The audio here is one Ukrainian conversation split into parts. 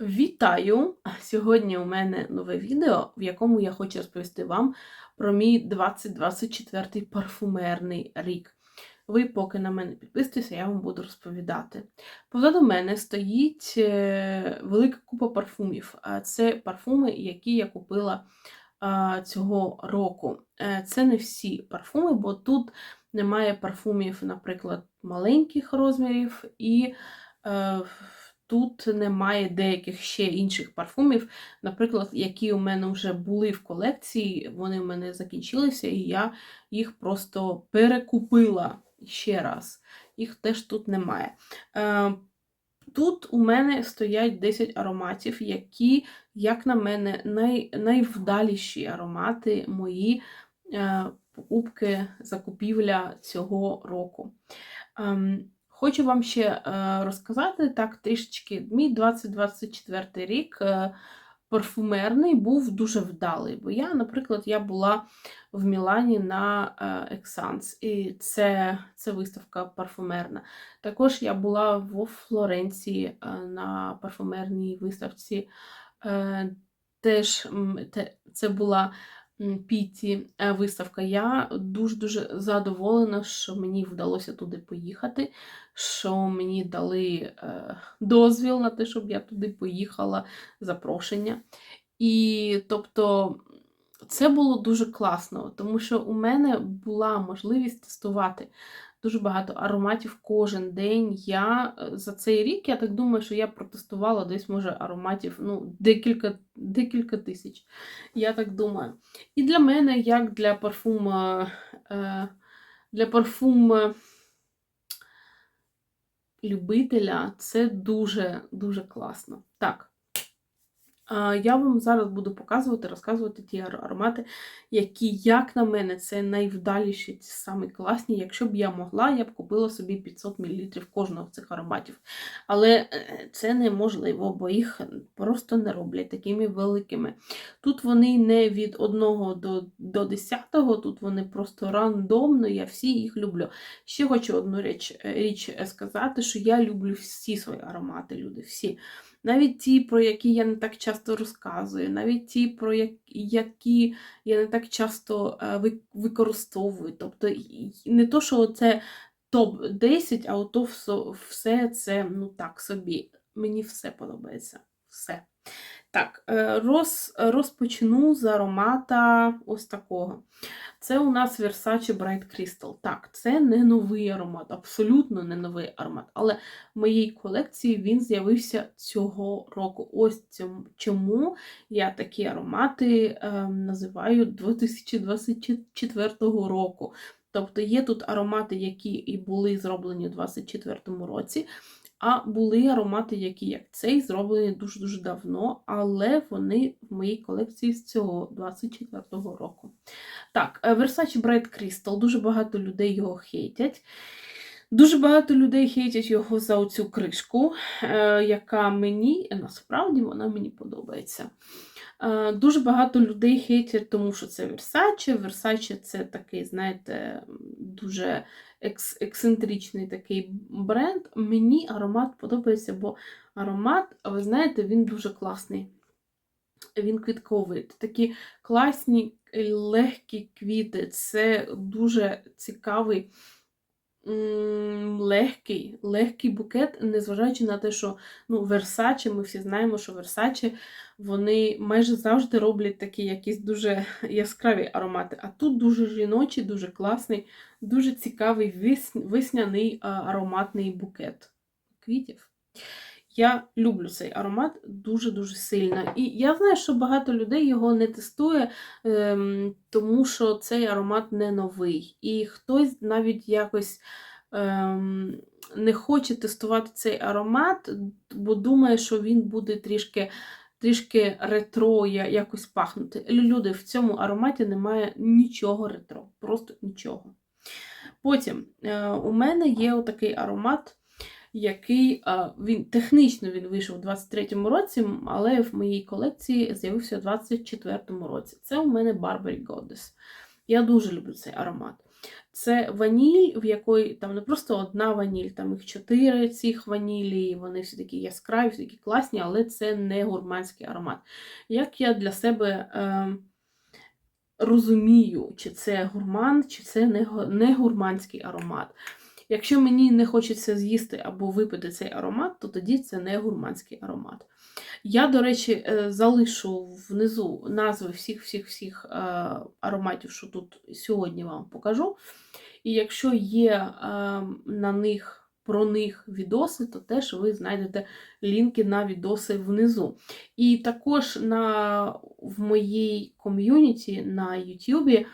Вітаю! Сьогодні у мене нове відео, в якому я хочу розповісти вам про мій 2024 парфумерний рік. Ви поки на мене підписуйтеся, я вам буду розповідати. Позаду мене стоїть е, велика купа парфумів. Це парфуми, які я купила цього року. Е, Це не всі парфуми, бо тут немає парфумів, наприклад, маленьких розмірів і. Тут немає деяких ще інших парфумів, наприклад, які у мене вже були в колекції, вони в мене закінчилися, і я їх просто перекупила ще раз. Їх теж тут немає. Е, Тут у мене стоять 10 ароматів, які, як на мене, най, найвдаліші аромати мої е, покупки, закупівля цього року. Хочу вам ще е, розказати так трішечки. Мій 2024 рік е, парфумерний був дуже вдалий. Бо я, наприклад, я була в Мілані на Ексанс, і це це виставка парфумерна. Також я була в Флоренції е, на парфумерній виставці. Теж це була Піті е, виставка. Я дуже-дуже задоволена, що мені вдалося туди поїхати, що мені дали е, дозвіл на те, щоб я туди поїхала, запрошення. І тобто це було дуже класно, тому що у мене була можливість тестувати дуже багато ароматів кожен день. Я е, за цей рік, я так думаю, що я протестувала десь, може, ароматів ну, декілька декілька тисяч. Я так думаю. І для мене, як для парфума, е, для парфум любителя, це дуже-дуже класно. Так. Я вам зараз буду показувати, розказувати ті аромати, які, як на мене, це найвдаліші, ті самі класні. Якщо б я могла, я б купила собі 500 мл кожного з цих ароматів. Але е, це неможливо, бо їх просто не роблять такими великими. Тут вони не від 1 до до 10, тут вони просто рандомно, я всі їх люблю. Ще хочу одну річ, річ сказати, що я люблю всі свої аромати, люди. всі. Навіть ті, про які я не так часто розказую, навіть ті, про які я не так часто е, використовую. Тобто не то, що це топ-10, а ото все це ну так собі. Мені все подобається. Все. Так, е, роз, розпочну з аромата ось такого. Це у нас Versace Bright Crystal. Так, це не новий аромат, абсолютно не новий аромат. Але в моїй колекції він з'явився цього року. Ось цьому, чому я такі аромати е, називаю 2024 року. Тобто є тут аромати, які і були зроблені у 2024 році. А були аромати, які, як цей, зроблені дуже-дуже давно, але вони в моїй колекції з цього 24-го року. Так, е, Versace Bright Crystal, дуже багато людей його хейтять. Дуже багато людей хейтять його за оцю кришку, е, яка мені, насправді, вона мені подобається. Е, дуже багато людей хейтять, тому що це Versace. Versace це такий, знаєте, дуже екс ексцентричний такий бренд. Мені аромат подобається, бо аромат, ви знаєте, він дуже класний. Він квітковий. Такі класні, легкі квіти. Це дуже цікавий легкий легкий букет, незважаючи на те, що ну, Версаче, ми всі знаємо, що Версаче вони майже завжди роблять такі якісь дуже яскраві аромати. А тут дуже жіночий, дуже класний, дуже цікавий весняний ароматний букет квітів. Я люблю цей аромат дуже-дуже сильно. І я знаю, що багато людей його не тестує, ем, тому що цей аромат не новий. І хтось навіть якось ем, не хоче тестувати цей аромат, бо думає, що він буде трішки. Трішки ретро якось пахнути. Люди, в цьому ароматі немає нічого ретро, просто нічого. Потім е, у мене є отакий аромат який він технічно він вийшов у 23-му році, але в моїй колекції з'явився у 24-му році. Це у мене Barbary Goddess. Я дуже люблю цей аромат. Це ваніль, в якої там не просто одна ваніль, там їх чотири цих ванілі, вони всі такі яскраві, всі такі класні, але це не гурманський аромат. Як я для себе е, розумію, чи це гурман, чи це не, не гурманський аромат. Якщо мені не хочеться з'їсти або випити цей аромат, то тоді це не гурманський аромат. Я, до речі, е, залишу внизу назви всіх-всіх-всіх е, ароматів, що тут сьогодні вам покажу. І якщо є е, на них про них відоси, то теж ви знайдете лінки на відоси внизу. І також на, в моїй ком'юніті на м,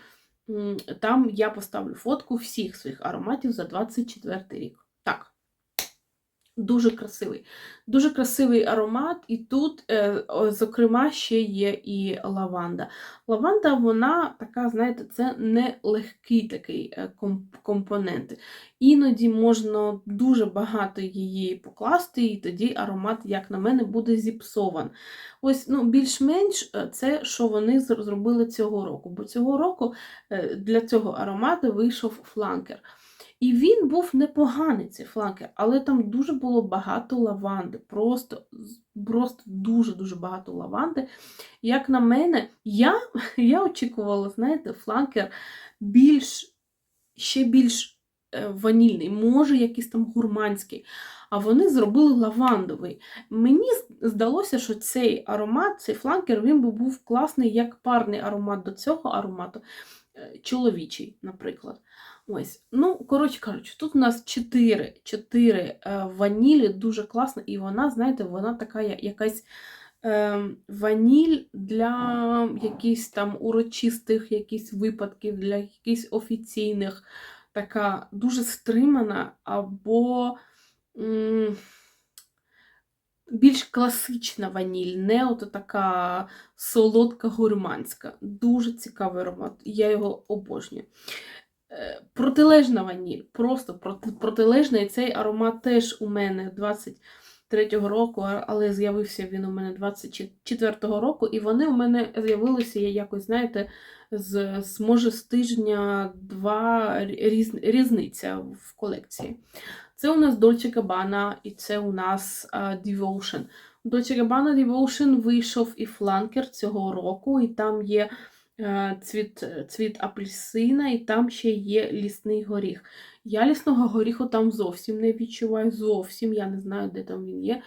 там я поставлю фотку всіх своїх ароматів за 24 рік. Дуже красивий. Дуже красивий аромат, і тут, е, зокрема, ще є і лаванда. Лаванда, вона така, знаєте, це не легкий такий е, компонент. Іноді можна дуже багато її покласти, і тоді аромат, як на мене, буде зіпсован. Ось, ну, більш-менш е, це, що вони зробили цього року. Бо цього року для цього аромату вийшов фланкер. І він був непоганий, цей фланкер, але там дуже було багато лаванди. Просто просто дуже-дуже багато лаванди. Як на мене, я, я очікувала, знаєте, фланкер більш, ще більш е, ванільний, може, якийсь там гурманський. А вони зробили лавандовий. Мені здалося, що цей аромат, цей фланкер, він би був класний як парний аромат до цього аромату, е, чоловічий, наприклад. Ось, ну, коротше кажучи, тут у нас 4, 4 е, ванілі, дуже класно, і вона, знаєте, вона така якась е, ваніль для якихось там урочистих якісь випадків, для якихось офіційних, така дуже стримана, або м, більш класична ваніль, не от така солодка гурманська. Дуже цікавий аромат, я його обожнюю. Е, Протилежна ваніль, просто проти- протилежна, і цей аромат теж у мене 23-го року, але з'явився він у мене 24-го року, і вони у мене з'явилися я якось, знаєте, з, з може з тижня два різ, різниця в колекції. Це у нас Dolce Gabbana і це у нас а, Devotion. Dolce Gabbana Devotion вийшов і фланкер цього року, і там є цвіт, цвіт апельсина, і там ще є лісний горіх. Я лісного горіху там зовсім не відчуваю, зовсім, я не знаю, де там він є.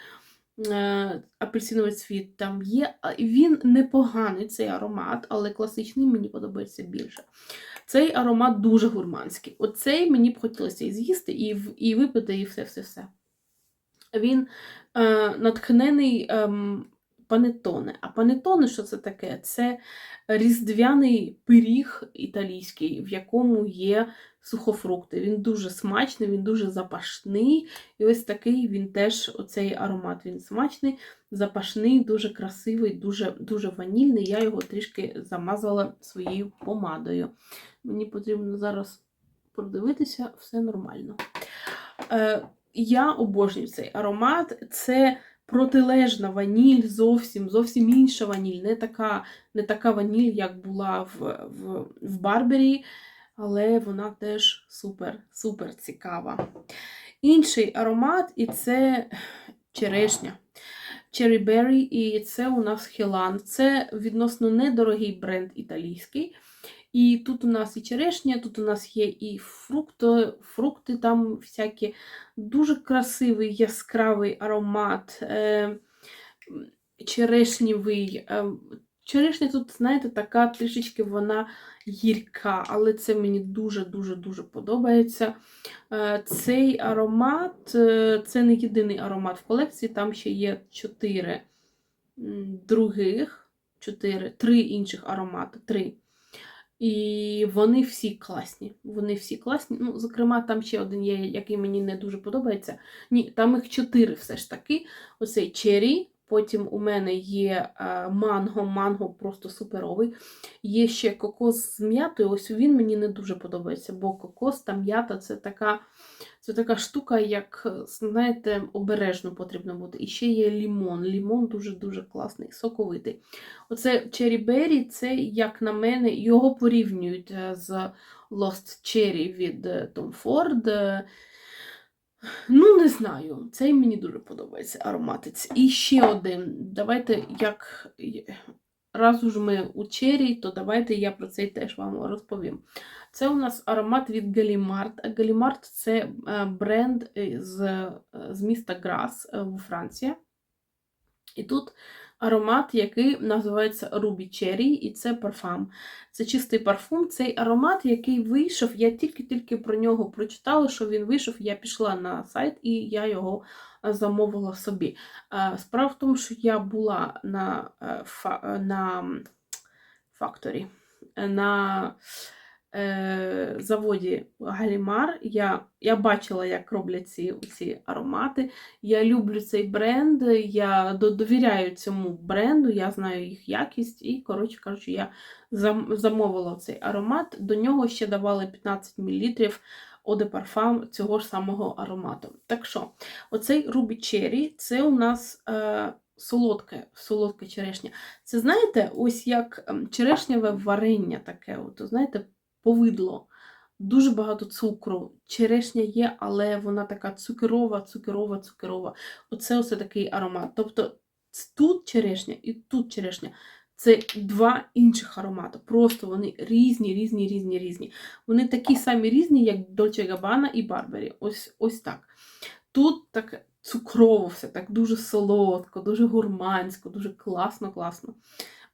Е, Апельсиновий цвіт там є. Він непоганий, цей аромат, але класичний мені подобається більше. Цей аромат дуже гурманський. Оцей мені б хотілося і з'їсти, і, і випити, і все-все-все. Він е, натхнений ем, панетоне. А панетоне, що це таке? Це різдвяний пиріг італійський, в якому є сухофрукти. Він дуже смачний, він дуже запашний. І ось такий він теж, оцей аромат, він смачний, запашний, дуже красивий, дуже, дуже ванільний. Я його трішки замазала своєю помадою. Мені потрібно зараз продивитися, все нормально. Е, я обожнюю цей аромат. Це протилежна ваніль, зовсім зовсім інша ваніль. Не така, не така ваніль, як була в, в, в Барбері, але вона теж супер, супер цікава. Інший аромат, і це черешня. Cherry Berry, і це у нас Хелан. Це відносно недорогий бренд італійський. І тут у нас і черешня, тут у нас є і фрукти, фрукти там всякі. Дуже красивий яскравий аромат, е, черешнєвий. Е, черешня тут, знаєте, така трішечки вона гірка, але це мені дуже-дуже-дуже подобається. Е, цей аромат е, це не єдиний аромат в колекції, там ще є чотири других, чотири, три інших аромати. Три. І вони всі класні. Вони всі класні. Ну, зокрема, там ще один є, який мені не дуже подобається. Ні, там їх чотири все ж таки. Оцей черрі. Потім у мене є е, манго, манго просто суперовий. Є ще кокос з м'ятою. Ось він мені не дуже подобається, бо кокос та м'ята це така Це така штука, як, знаєте, обережно потрібно бути. І ще є лімон. Лімон дуже-дуже класний, соковитий. Оце Berry, це, як на мене, його порівнюють е, з Lost Cherry від е, Tom Ford. Е, Ну, не знаю. Цей мені дуже подобається ароматиць. І ще один. Давайте, як раз уж ми у Чері, то давайте я про цей теж вам розповім. Це у нас аромат від Галімарт. Галімарт це е, бренд е, з, е, з міста Грас у Франції. І тут аромат, який називається Ruby Cherry, і це парфум. Це чистий парфум. Цей аромат, який вийшов, я тільки-тільки про нього прочитала, що він вийшов, я пішла на сайт і я його замовила собі. Справа в тому, що я була на, на факторі. на е, заводі Галімар. Я я бачила, як роблять ці ці аромати. Я люблю цей бренд, я довіряю цьому бренду, я знаю їх якість, і, коротше кажучи, я замовила цей аромат. До нього ще давали 15 мл Оде парфам цього ж самого аромату. Так що, оцей Ruby Cherry це у нас. Е, Солодке, солодке черешня. Це, знаєте, ось як ем, черешневе варення таке. от, Знаєте, повидло. Дуже багато цукру. Черешня є, але вона така цукерова, цукерова, цукерова. Оце оце такий аромат. Тобто тут черешня і тут черешня. Це два інших аромати. Просто вони різні, різні, різні, різні. Вони такі самі різні, як Dolce Gabbana і Барбері. Ось ось так. Тут так цукрово все, так дуже солодко, дуже гурмансько, дуже класно, класно.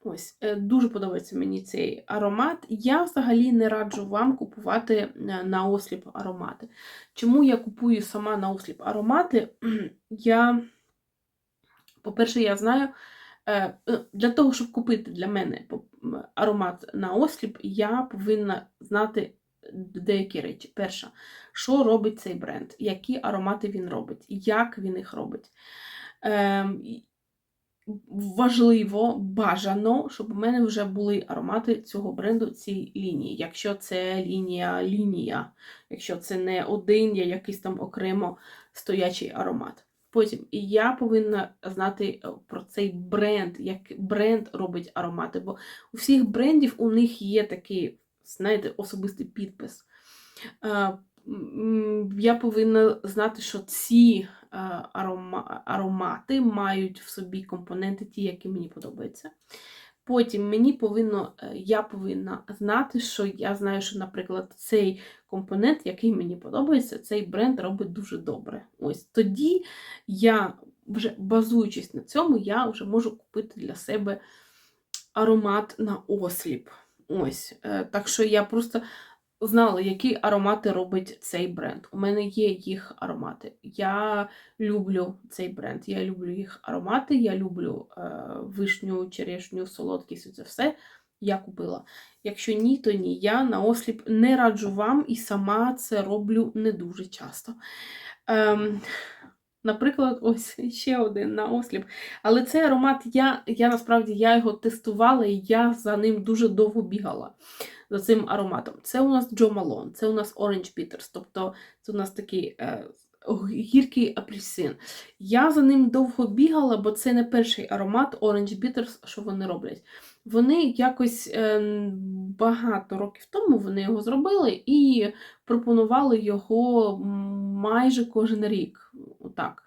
Ось, е, Дуже подобається мені цей аромат. Я взагалі не раджу вам купувати е, на осліп аромати. Чому я купую сама на осліп аромати? Я, по-перше, я знаю, е, для того, щоб купити для мене аромат на осліп, я повинна знати деякі речі. Перша, що робить цей бренд, які аромати він робить, як він їх робить. Ем, важливо, бажано, щоб у мене вже були аромати цього бренду цій лінії. Якщо це лінія лінія, якщо це не один, я якийсь там окремо стоячий аромат. Потім і я повинна знати е, про цей бренд, як бренд робить аромати. Бо у всіх брендів у них є такий, знаєте, особистий підпис. Я повинна знати, що ці е, аромати мають в собі компоненти, ті, які мені подобаються. Потім мені повинно, е, я повинна знати, що я знаю, що, наприклад, цей компонент, який мені подобається, цей бренд робить дуже добре. Ось тоді я, вже базуючись на цьому, я вже можу купити для себе аромат на осліп. Ось. Е, так що я просто знала, які аромати робить цей бренд. У мене є їх аромати. Я люблю цей бренд, я люблю їх аромати, я люблю е, вишню, черешню, солодкість це все я купила. Якщо ні, то ні. Я на осліп не раджу вам і сама це роблю не дуже часто. Ем, Наприклад, ось ще один на осліп. Але цей аромат, я я насправді я його тестувала і я за ним дуже довго бігала за цим ароматом. Це у нас Джо Малон, це у нас Orange Bitters, тобто це у нас такий е, гіркий апельсин. Я за ним довго бігала, бо це не перший аромат Orange Bitters, що вони роблять. Вони якось е, багато років тому вони його зробили і пропонували його майже кожен рік. Отак,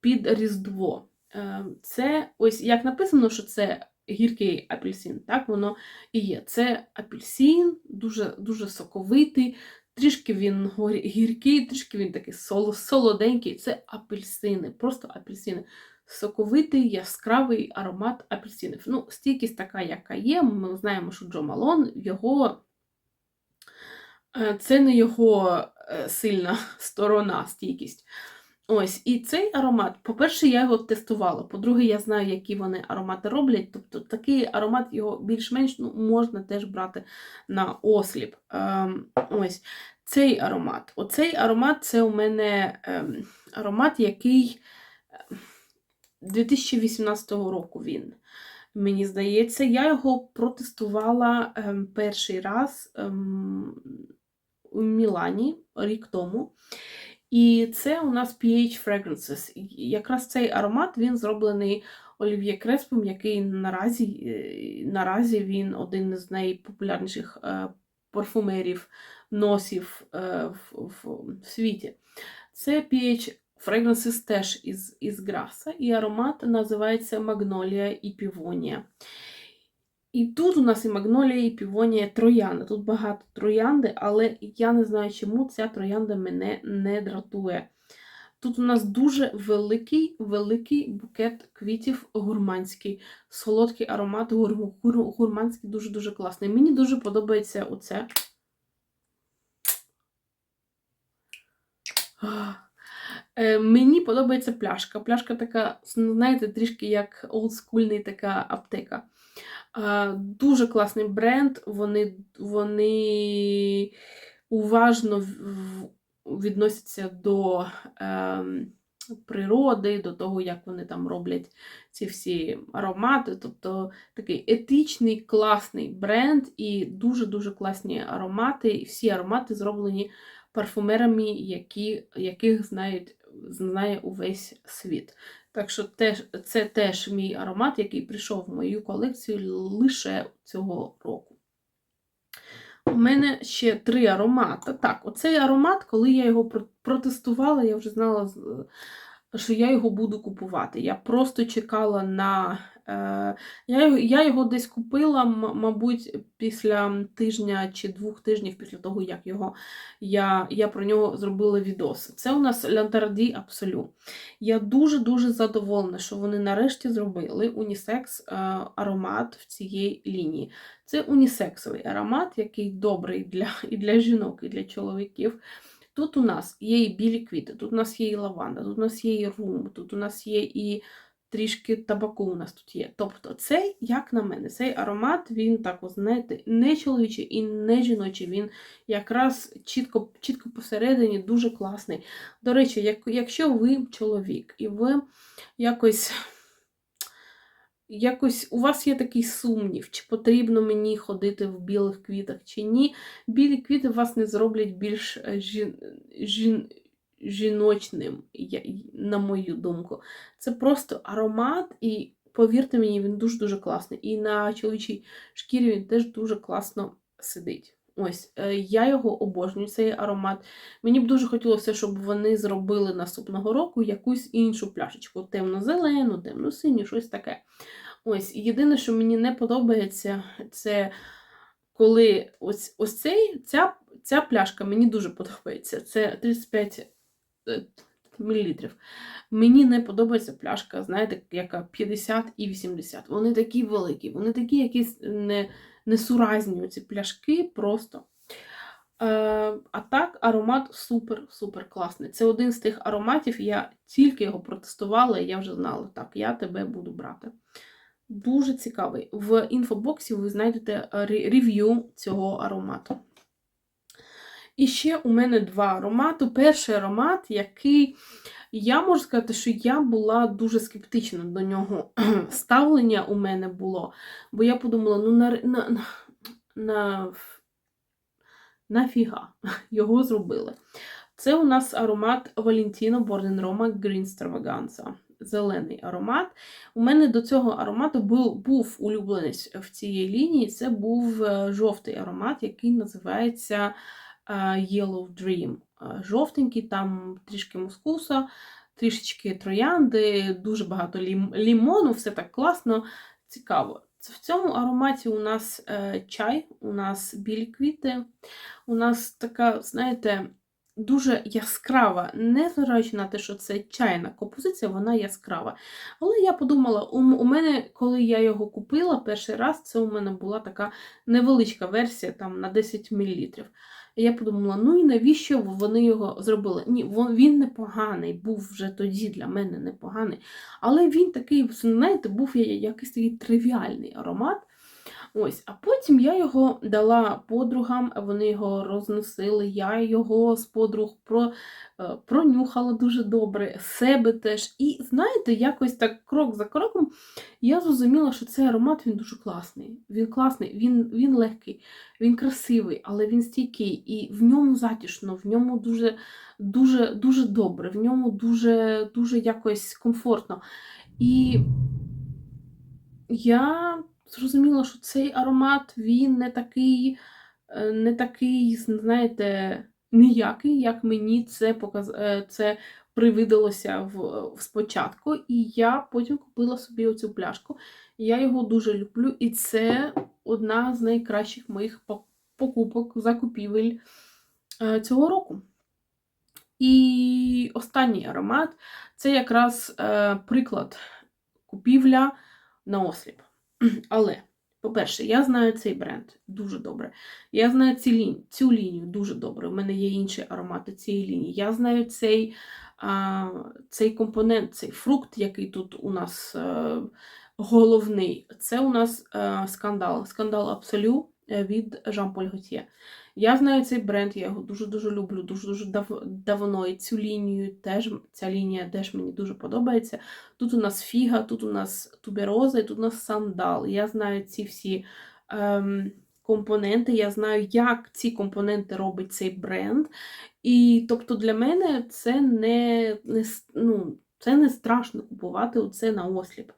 під Різдво. Е, це ось як написано, що це гіркий апельсин. Так воно і є. Це апельсин, дуже дуже соковитий, трішки він гіркий, трішки він такий солоденький. Це апельсини, просто апельсини. Соковитий, яскравий аромат апельсинів. Ну, стійкість така, яка є. Ми знаємо, що Джо Малон, його. Е, це не його е, сильна сторона, стійкість. Ось, і цей аромат, по-перше, я його тестувала. По-друге, я знаю, які вони аромати роблять. Тобто такий аромат його більш-менш ну, можна теж брати на осліп. Ем, ось цей аромат. Оцей аромат це у мене ем, аромат, який 2018 ем, року він. Мені здається, я його протестувала ем, перший раз ем, у Мілані рік тому. І це у нас PH Fragrances. І Якраз цей аромат він зроблений Олів'є Креспом, який наразі, е, наразі він один з найпопулярніших е, парфумерів, носів е, в, в, в світі. Це PH Fragrances теж із, із Граса, і аромат називається Магнолія і Півонія. І тут у нас і магнолія, і півонія троянда. Тут багато троянди, але я не знаю, чому ця троянда мене не дратує. Тут у нас дуже великий великий букет квітів гурманський, солодкий аромат гур, гурманський, дуже-дуже класний. Мені дуже подобається оце. Е, Мені подобається пляшка. Пляшка така, знаєте, трішки як олдскульний така аптека. Е, Дуже класний бренд. Вони вони уважно відносяться до е, природи, до того, як вони там роблять ці всі аромати. Тобто такий етичний, класний бренд і дуже-дуже класні аромати. І всі аромати зроблені парфумерами, які, яких знають, знає увесь світ. Так що це теж мій аромат, який прийшов в мою колекцію лише цього року. У мене ще три аромати. Так, оцей аромат, коли я його протестувала, я вже знала, що я його буду купувати. Я просто чекала на. Е, я, його- десь купила, мабуть, після тижня чи двох тижнів після того, як його я, я про нього зробила відос. Це у нас Лянтарді Абсолю. Я дуже-дуже задоволена, що вони нарешті зробили унісекс е, аромат в цієї лінії. Це унісексовий аромат, який добрий для, і для жінок, і для чоловіків. Тут у нас є і білі квіти, тут у нас є і лаванда, тут у нас є і рум, тут у нас є і трішки табаку у нас тут є. Тобто, цей, як на мене, цей аромат, він так, знаєте, не чоловічий і не жіночий. Він якраз чітко, чітко посередині дуже класний. До речі, як, якщо ви чоловік і ви якось. Якось у вас є такий сумнів, чи потрібно мені ходити в білих квітах, чи ні. Білі квіти вас не зроблять більш е, жін, жін, жіночним, на мою думку. Це просто аромат, і повірте мені, він дуже-дуже класний. І на чоловічій шкірі він теж дуже класно сидить. Ось, е, я його обожнюю, цей аромат. Мені б дуже хотілося, щоб вони зробили наступного року якусь іншу пляшечку. Темно-зелену, темно-синю, щось таке. Ось, єдине, що мені не подобається, це коли ось, ось цей, ця, ця пляшка мені дуже подобається. Це 35 мл. Мені не подобається пляшка, знаєте, яка 50 і 80. Вони такі великі, вони такі якісь не, несуразні ці пляшки просто. Е, а так, аромат супер-супер класний. Це один з тих ароматів, я тільки його протестувала, і я вже знала, так, я тебе буду брати. Дуже цікавий. В інфобоксі ви знайдете рев'ю цього аромату. І ще у мене два аромати. Перший аромат, який я можу сказати, що я була дуже скептична до нього. Ставлення у мене було, бо я подумала, ну на, на, на, на нафіга його зробили. Це у нас аромат Valentino Borden Roma Green Stravaganza. Зелений аромат. У мене до цього аромату був, був улюбленець в цій лінії. Це був е, жовтий аромат, який називається Yellow Dream. Жовтенький, там трішки мускуса, трішечки троянди, дуже багато лім, лімону, все так класно, цікаво. В цьому ароматі у нас е, чай, у нас білі квіти, у нас така, знаєте, дуже яскрава, незважаючи на те, що це чайна композиція, вона яскрава. Але я подумала, у мене, коли я його купила перший раз, це у мене була така невеличка версія там, на 10 мл. І я подумала, ну і навіщо вони його зробили? Ні, він непоганий, був вже тоді для мене непоганий. Але він такий, знаєте, був якийсь такий тривіальний аромат. Ось, а потім я його дала подругам, вони його розносили. Я його з подруг про, е, пронюхала дуже добре, себе теж. І знаєте, якось так крок за кроком я зрозуміла, що цей аромат він дуже класний. Він класний, він, він легкий, він красивий, але він стійкий, і в ньому затішно, в ньому дуже, дуже, дуже добре, в ньому дуже, дуже якось комфортно. І я зрозуміла, що цей аромат він не такий, е, не такий, знаєте, ніякий, як мені це показ... е, це привидалося в... спочатку. І я потім купила собі оцю пляшку. Я його дуже люблю, і це одна з найкращих моїх покупок, закупівель е, цього року. І останній аромат це якраз приклад купівля на осліп. Але, по-перше, я знаю цей бренд дуже добре. Я знаю ці лінь, цю лінію дуже добре. У мене є інші аромати цієї лінії. Я знаю цей, а, цей компонент, цей фрукт, який тут у нас а, головний. Це у нас а, скандал. Скандал Абсолю е, від Жан-Поль Gaultier. Я знаю цей бренд, я його дуже-дуже люблю, дуже-дуже дав- давно. І цю лінію теж, ця лінія теж мені дуже подобається. Тут у нас фіга, тут у нас тубероза, і тут у нас сандал. Я знаю ці всі ем, компоненти, я знаю, як ці компоненти робить цей бренд. І тобто для мене це не, не, ну, це не страшно купувати оце на осліп.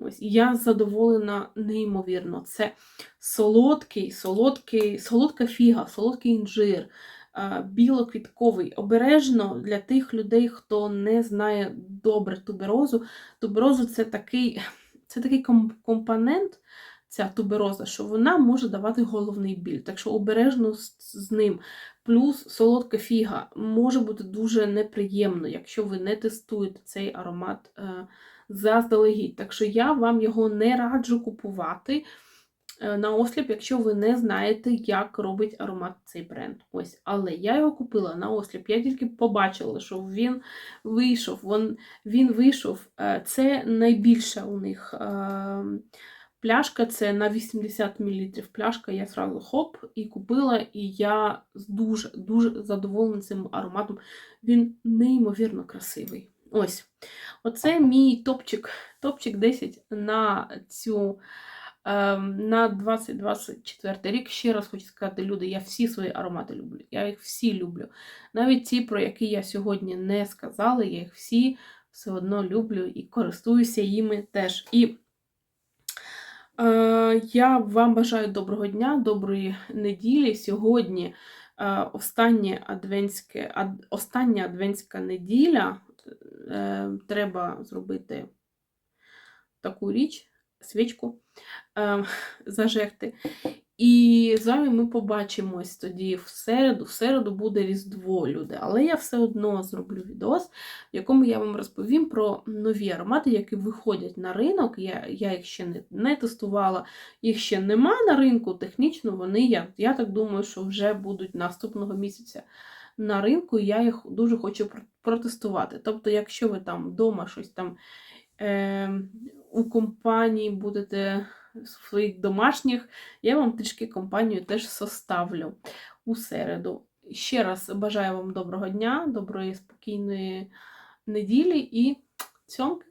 Ось, я задоволена неймовірно. Це солодкий, солодкий, солодка фіга, солодкий інжир, білоквітковий. Обережно для тих людей, хто не знає добре туберозу. Туберозу це такий, це такий компонент, ця тубероза, що вона може давати головний біль. Так що обережно з, з ним. Плюс солодка фіга може бути дуже неприємно, якщо ви не тестуєте цей аромат е, заздалегідь. Так що я вам його не раджу купувати е, на осліп, якщо ви не знаєте, як робить аромат цей бренд. Ось, але я його купила на осліп. Я тільки побачила, що він вийшов. Він, він вийшов. Е, Це найбільша у них. е, Пляшка це на 80 мл пляшка, я зразу хоп і купила, і я дуже дуже задоволена цим ароматом. Він неймовірно красивий. Ось. Оце мій топчик, топчик 10 на цю ем, на 2024 рік. Ще раз хочу сказати, люди, я всі свої аромати люблю. Я їх всі люблю. Навіть ті, про які я сьогодні не сказала, я їх всі все одно люблю і користуюся їми теж. І Е, Я вам бажаю доброго дня, доброї неділі. Сьогодні е, останнє адвентське, ад- остання адвентська неділя. Е, Треба зробити таку річ, свічку, е, зажегти. І з вами ми побачимось тоді в середу. В середу буде Різдво, люди. Але я все одно зроблю відос, в якому я вам розповім про нові аромати, які виходять на ринок. Я, я їх ще не, не тестувала, їх ще нема на ринку. Технічно вони, я, я так думаю, що вже будуть наступного місяця на ринку. і Я їх дуже хочу протестувати. Тобто, якщо ви там вдома щось там е, у компанії будете своїх домашніх, я вам трішки компанію теж составлю у середу. Ще раз бажаю вам доброго дня, доброї, спокійної неділі і цьомки!